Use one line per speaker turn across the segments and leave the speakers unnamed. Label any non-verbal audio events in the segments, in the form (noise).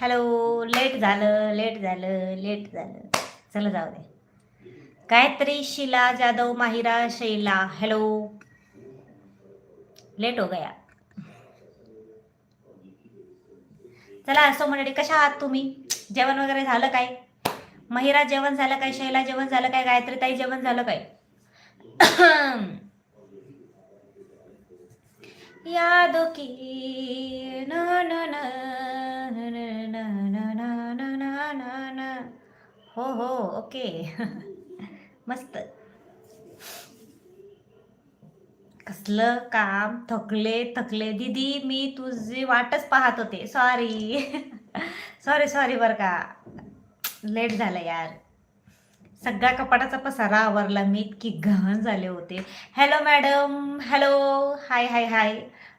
Hello late झालं late झालं late झालं. चला जाऊ दे. गायत्री शिला जाधव माहिरा शैला हॅलो. लेट हो गया. चला असो मंडळी कशा आहात तुम्ही? जेवण वगैरे झालं काय? महिरा जेवण झालं काय? शैला जेवण झालं काय? गायत्री ताई जेवण झालं काय? यादो की न न न न न न न न न न हो हो ओके मस्त कसलं काम थकले थकले दीदी मी तुझी वाटच पाहत होते सॉरी सॉरी सॉरी बरं का लेट झालं यार सगळ्या कपाटाचा पसारा आवरला मी इतकी घाण झाले होते. Hello madam hello hi hi hi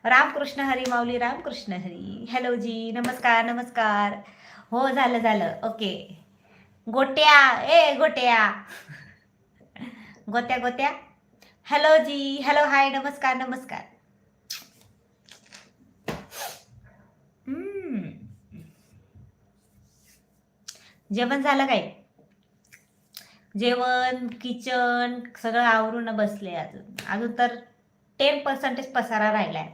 Ramkrishna Hari Mauli Ramkrishna Hari. Hello ji. नमस्कार नमस्कार. हो झालं झालं. ओके गोट्या. ए Gotya. Gotya Gotya hello ji. Hello hi नमस्कार नमस्कार. Hmm. जेवण झालं काय? जेवण किचन सगळं आवरून बसले अजून अजून तर टेन पर्सेंटेज पसारा राहिलाय.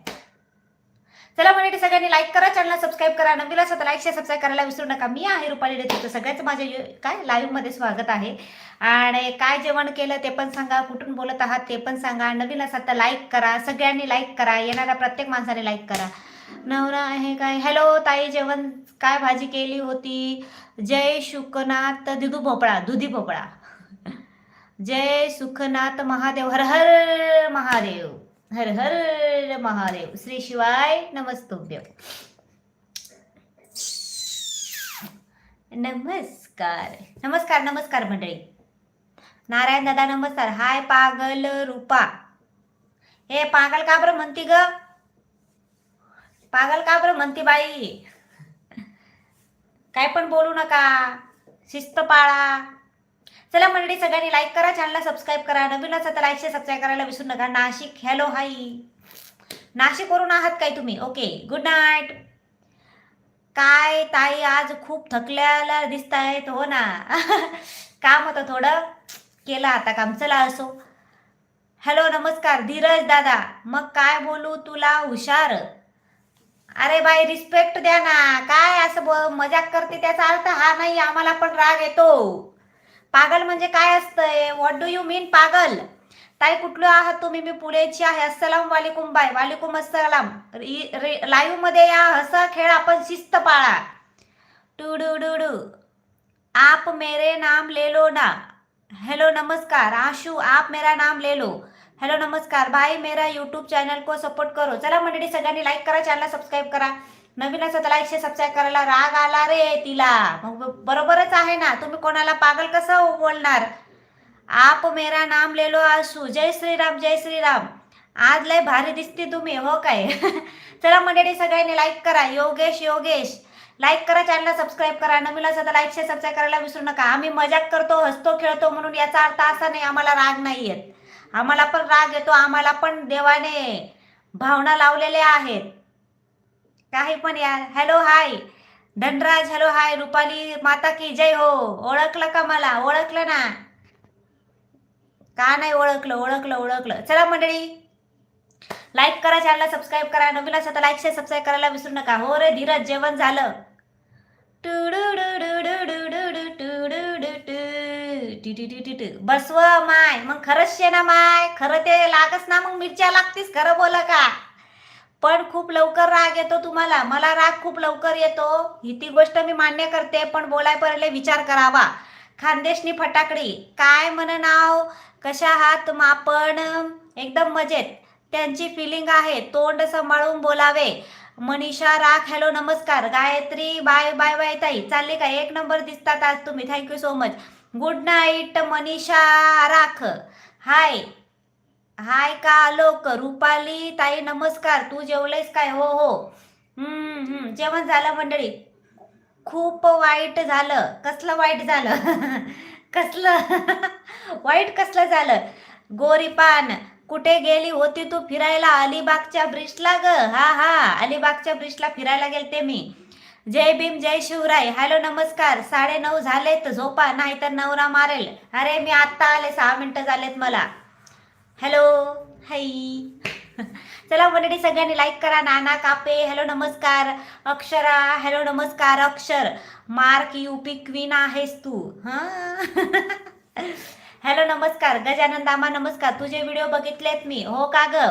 चला म्हणजे सगळ्यांनी लाईक करा चॅनलला सबस्क्राईब करा. नवीन असं लाईक शेअर सबस्क्राईब करायला विसरू नका. मी आहे रुपाली देते सगळ्याचं माझ्या यु- काय? लाईव्हमध्ये स्वागत आहे. आणि काय जेवण केलं ते पण सांगा. कुठून बोलत आहात ते पण सांगा. नवीन असाल तर लाईक करा. सगळ्यांनी लाईक करा. येणाऱ्या प्रत्येक माणसाने लाईक करा. नवरा आहे काय? हॅलो ताई जेवण काय भाजी केली होती? जय शुकनाथ दिदू भोपळा दुधी भोपळा. जय सुखनाथ महादेव. हर हर महादेव. हर हर महादेव. श्री शिवाय नमस्तुभ्य. नमस्कार. नमस्कार नमस्कार मंडळी. नारायण दादा नमस्कार. हाय पागल रूपा. हे पागल का बरं म्हणती ग? पागल का बरं म्हणती बाई? काय पण बोलू नका. शिस्त पाळा चला मंडळी सगळ्यांनी लाईक करा चॅनलला सबस्क्राईब करा. नवीन असा तर लाईक सबस्क्राईब करायला विसरू नका. नाशिक हॅलो हाय नाशिकवरून आहात काय तुम्ही? ओके गुड नाईट काय ताई आज खूप थकल्याला दिसत आहेत हो ना. (laughs) काम होतं थोडं. केलं आता काम. चला असो. हॅलो नमस्कार. धीरज दादा. मग काय बोलू तुला? हुशार. अरे बाई रिस्पेक्ट द्या ना. काय असं ब- मजाक करते? त्याचा अर्थ हा नाही. आम्हाला पण राग येतो. पागल म्हणजे काय असतंय? व्हॉट डू यू मीन पागल? ताई कुठलं आहात तुम्ही? मी पुण्याची आहे. अस्सलाम वालेकुम बाय वालेकुम अस्सलाम. लाईव्हमध्ये या. हसा खेळ आपण शिस्त पाळा. टू डू डू डू. आप मेरे नाम ले लो ना. हेलो नमस्कार. आशू आप मेरा नाम ले लो. हॅलो नमस्कार. भाई मेरा यूट्यूब चॅनल को सपोर्ट करो. चला मंडळी सगळ्यांनी लाईक करा चॅनलला सबस्क्राईब करा. नवीन असं त्याला एकशे सबस्क्राईब करायला राग आला रे तिला. मग बरोबरच आहे ना. तुम्ही कोणाला पागल कसं बोलणार आप मेरा नाम लेलो आसू. जय श्रीराम जय श्रीराम. आज लय भारी दिसते तुम्ही हो काय? (laughs) चला मंडळी सगळ्यांनी लाईक करा. योगेश योगेश. लाईक करा चॅनलला सबस्क्राईब करा. नवीन असं तर लाईक शेअर सबस्क्राईब करायला विसरू नका. आम्ही मजाक करतो हसतो खेळतो म्हणून याचा अर्थ असा नाही आम्हाला राग नाही येत आम्हाला पण राग येतो. आम्हाला पण देवाने भावना लावलेल्या आहेत. काही पण यार hello hi Dhanraj hello hi Rupali माता की जय हो. ओळखलं का मला? ओळखलं ना? का नाही ओळखलं? ओळखलं ओळखलं. चला मंडळी लाईक करा चॅनलला सबस्क्राईब करा. नवीन असं तर लाईक शेअर सबस्क्राईब करायला विसरू नका. हो रे धीरज जेवण झालं. बसव माय मग खरंच शे ना माय खरं ते लागच ना मग मिरच्या लागतीस खरं बोला का पण खूप लवकर राग येतो तुम्हाला. मला राग खूप लवकर येतो. ही ती गोष्ट मी मान्य करते पण बोलाय पहिले विचार करावा. खानदेशनी फटाकडी. काय म्हण नाव? कशा आहात मग आपण एकदम मजेत. त्यांची फिलिंग आहे. तोंड सांभाळून बोलावे. मनीषा राख हॅलो नमस्कार. गायत्री बाय बाय बाय ताई. चालले का? एक नंबर दिसतात आज तुम्ही. Thank you so much good night Manisha. राख. हाय हाय का आलोक रुपाली ताई नमस्कार. तू जेवलेस काय? हो हो. हम्म हम्म. जेवण झालं मंडळी. खूप वाईट झालं. कसलं वाईट झालं? (laughs) कसलं? (laughs) वाईट कसलं झालं? गोरीपान कुठे गेली होती तू फिरायला? अलिबागच्या ब्रिजला ग. हा हा. अलिबागच्या ब्रिजला फिरायला गेलते मी. जय भीम जय शिवराय. हॅलो नमस्कार. साडे नऊ झालेत. झोपा नाही तर नवरा मारेल. अरे मी आत्ता आले. सहा मिनिटं झालेत मला. Hello hi. चला मंडळी सगळ्यांनी लाईक करा. नाना कापे हॅलो नमस्कार. अक्षरा हॅलो नमस्कार अक्षर. मार्क युपी क्वीन आहेस तू. हां. हॅलो नमस्कार. गजानन दामा नमस्कार. तुझे व्हिडिओ बघितलेत मी. हो का ग?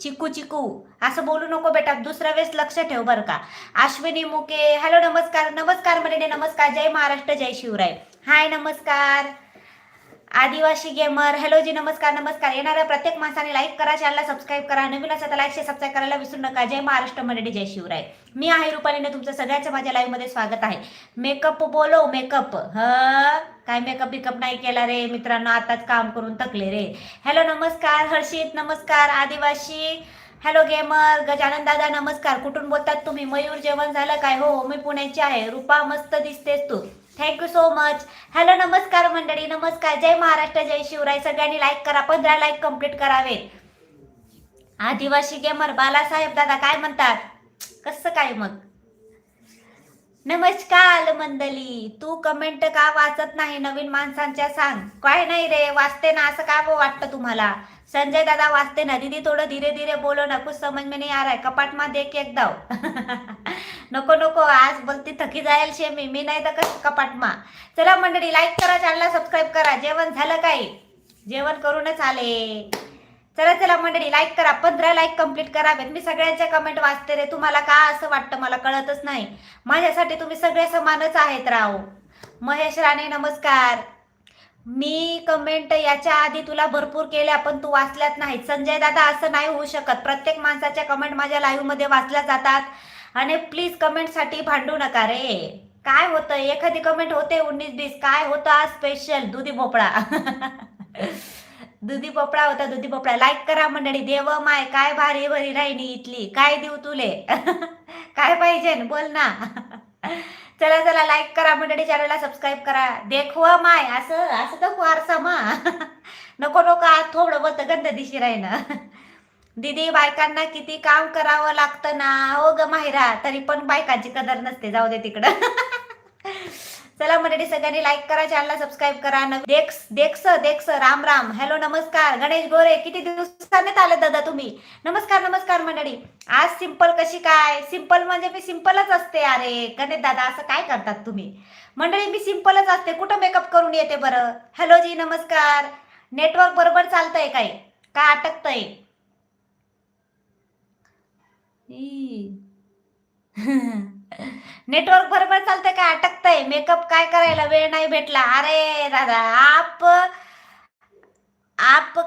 चिकू चिकू. असं बोलू नको बेटा. दुसऱ्या वेळेस लक्ष ठेव बरं का. अश्विनी मुके. हॅलो नमस्कार. नमस्कार मंडळी नमस्कार. जय महाराष्ट्र जय शिवराय. हाय नमस्कार. आदिवासी गेमर हॅलो जी नमस्कार नमस्कार. येणाऱ्या प्रत्येक माणसाने लाईक करा चॅनलला सबस्क्राईब करा. नवीन असा तर लाईक शेअर सबस्क्राईब करायला विसरू नका. जय महाराष्ट्र मंडळी जय शिवराय. मी आहे रुपालीने तुमचं सगळ्याच्या माझ्या लाईव्हमध्ये स्वागत आहे. मेकअप बोलो मेकअप ह? काय मेकअप बिकअप नाही केला रे? मित्रांनो आताच काम करून तकले रे. हॅलो नमस्कार हर्षित नमस्कार आदिवासी. हॅलो गेमर गजानन दादा नमस्कार. कुठून बोलतात तुम्ही? मयूर जेवण झालं काय? हो मी पुण्याची आहे. रुपा मस्त दिसतेस तू. Thank you so much hello नमस्कार मंडळी नमस्कार. जय महाराष्ट्र जय शिवराय. सगळ्यांनी लाईक करा पंधरा लाईक कंप्लीट करावेत. आदिवासी गेमर बालासाहेब दादा काय म्हणतात? कसं काय मग? नमस्कार मंडळी तू कमेंट का वाचत नाही? नवीन माणसांच्या सांग. काय नाही रे वाचते ना असं काय वाटतं तुम्हाला? संजय दादा वाचते ना? दीदी थोडं धीरे धीरे बोलो ना कुछ समझ में नहीं आ रहा है कपाट मा देख एक दाव (laughs) नको नको आज बोलती थकी जायल शे मी मी नाही तर कपाटमा चला मंडळी लाईक करा चॅनलला सबस्क्राईब करा. जेवण झालं काय जेवण करूनच आले. चला चला मंडळी लाईक करा. पंधरा लाईक कंप्लीट करावेत. मी सगळ्यांच्या कमेंट वाचते रे. तुम्हाला का असं वाटतं? मला कळतच नाही. माझ्यासाठी तुम्ही सगळे समानच आहेत राव. महेश राणे नमस्कार. मी कमेंट याच्या आधी तुला भरपूर केल्या पण तू वाचल्यात नाही संजय दादा असं नाही होऊ शकत. प्रत्येक माणसाच्या कमेंट माझ्या लाईव्हमध्ये वाचल्या जातात. आणि प्लीज कमेंटसाठी भांडू नका रे. काय होतं एखादी कमेंट होते उन्नीस बीस. काय होतं आज स्पेशल दुधी भोपळा. (laughs) दुधी भोपळा होता दुधी भोपळा. लाईक करा मंडळी. देव माय काय भारी भरी राहिनी इथली. काय देऊ तुले? (laughs) काय पाहिजे? बोल ना. (laughs) चला चला लाईक करा मंडळी. चॅनलला सबस्क्राईब करा. देखव माय असं असं तर फारसा मा. नको नको आज थोडं बोलतं गंध दिशी राहीन दीदी बायकांना किती काम करावं लागतं ना? हो ग माहिरा तरी पण बायकांची कदर नसते. जाऊ दे तिकडं. (laughs) चला मंडळी सगळ्यांनी लाईक करा चॅनलला सबस्क्राईब करा. नवी- देख देखस देखस राम राम. हॅलो नमस्कार. गणेश गोरे किती दिवसांनीच आले दादा तुम्ही? नमस्कार नमस्कार मंडळी. आज सिंपल कशी काय? सिंपल म्हणजे मी सिंपलच असते अरे. गणेश दादा असं काय करतात तुम्ही? मंडळी मी सिंपलच असते. कुठं मेकअप करून येते बरं? हॅलो जी नमस्कार. नेटवर्क बरोबर चालतंय काय? काय अटकतंय? नेटवर्क बरोबर चालतंय काय अटकतय. मेकअप काय करायला वेळ नाही भेटला? अरे दादा आप आप